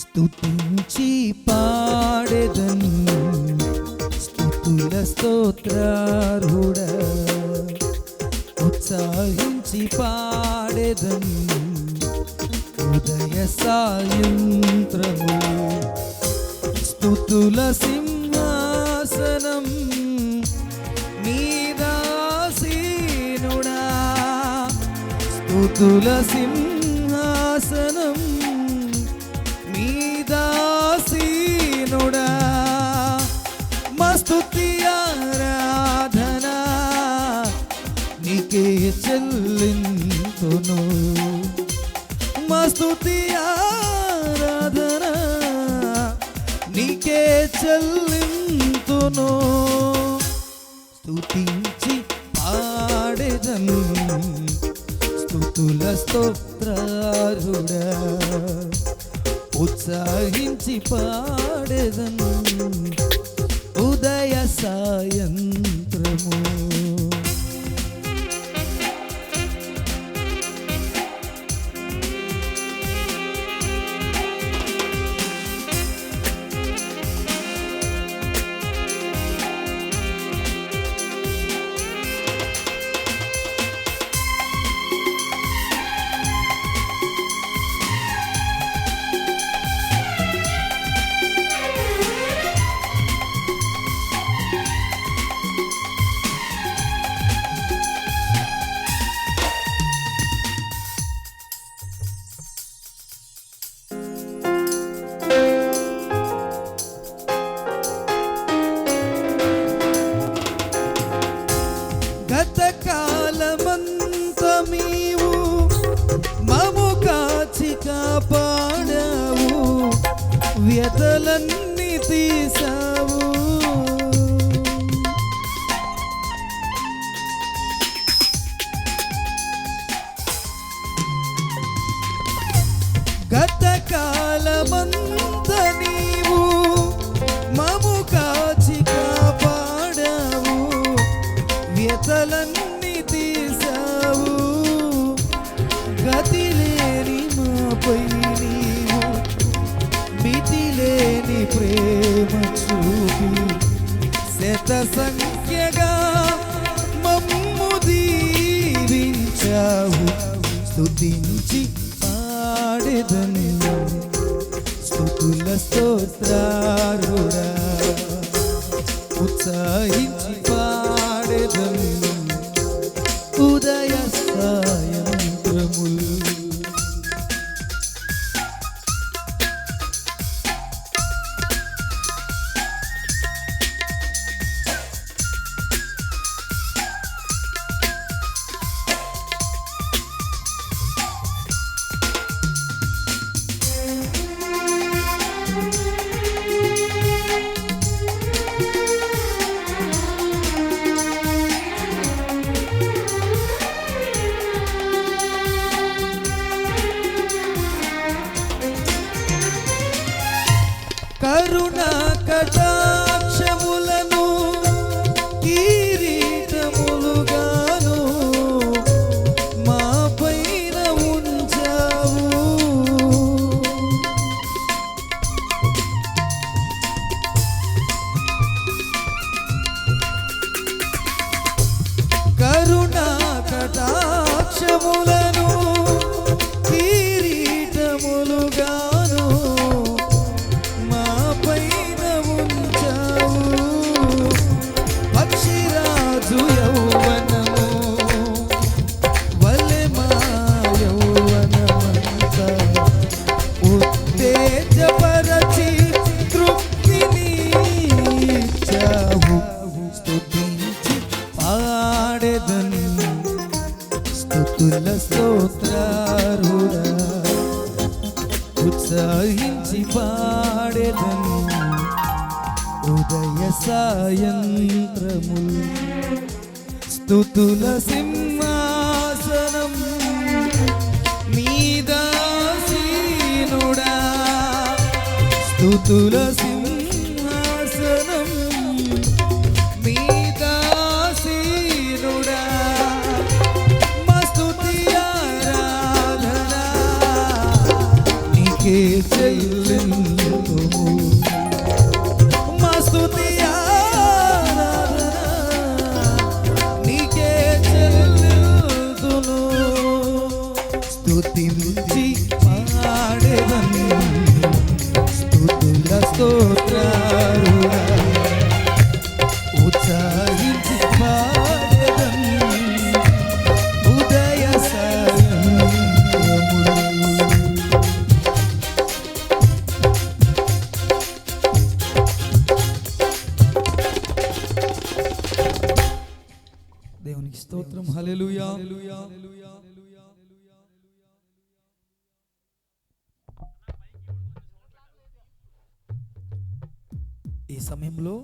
స్తుతించి పాడెదన్. స్తుతుల స్తోత్రారుడ ఉత్సాహించి పాడెదన్. ఉదయ సాయంత్రము. స్తుతుల సింహాసనం మీదాసీనుడా స్తుతుల సింహ స్థుతి ఆరాధన నీకే చెల్లింతును. మస్తుతి ఆరాధన నీకే చెల్లింతును. స్థుతించి పాడెదను స్థుతుల స్తోత్రారుడా. ఉత్సాహించి పాడెదను. ఉదయ వ్యతలన్నీ తీసావు గత కాలమంత నీవు మము కాచి కాపాడావు వ్యతలన్నీ తీసావు గతి లేని మాపై ప్రేమ చూపి శత సంఖ్యగా మమ్ము దీవించావు. స్తుతించి పాడెదను స్థుతుల స్తోత్రారురా. ఉత్సాహించి పాడెదను करुणा कट స్తుతుల స్తోత్రారుడా ఉత్సాహించి పాడెదను ఉదయ సాయంత్రము. స్తుతుల సింహాసనం మీదాసీనుడా స్తుతుల సింహ నీకే చెల్లి మా స్తుతి నీకే చెల్లింతును ఈ సమయంలో